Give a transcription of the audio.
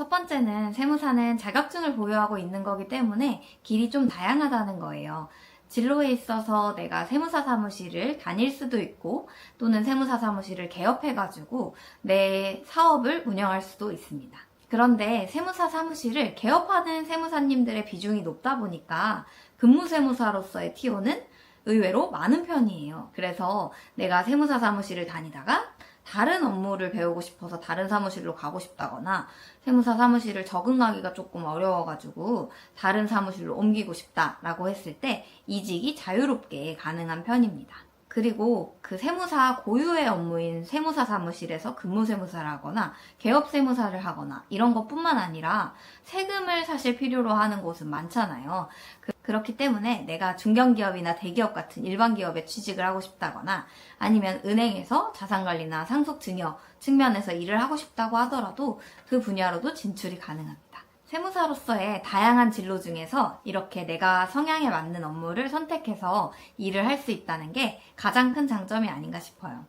첫 번째는 세무사는 자격증을 보유하고 있는 거기 때문에 길이 좀 다양하다는 거예요. 진로에 있어서 내가 세무사 사무실을 다닐 수도 있고 또는 세무사 사무실을 개업해가지고 내 사업을 운영할 수도 있습니다. 그런데 세무사 사무실을 개업하는 세무사님들의 비중이 높다 보니까 근무세무사로서의 티오는 의외로 많은 편이에요. 그래서 내가 세무사 사무실을 다니다가 다른 업무를 배우고 싶어서 다른 사무실로 가고 싶다거나 세무사 사무실을 적응하기가 조금 어려워가지고 다른 사무실로 옮기고 싶다라고 했을 때 이직이 자유롭게 가능한 편입니다. 그리고 그 세무사 고유의 업무인 세무사 사무실에서 근무 세무사를 하거나 개업 세무사를 하거나 이런 것뿐만 아니라 세금을 사실 필요로 하는 곳은 많잖아요. 그, 그렇기 때문에 내가 중견기업이나 대기업 같은 일반 기업에 취직을 하고 싶다거나 아니면 은행에서 자산관리나 상속증여 측면에서 일을 하고 싶다고 하더라도 그 분야로도 진출이 가능합니다. 세무사로서의 다양한 진로 중에서 이렇게 내가 성향에 맞는 업무를 선택해서 일을 할 수 있다는 게 가장 큰 장점이 아닌가 싶어요.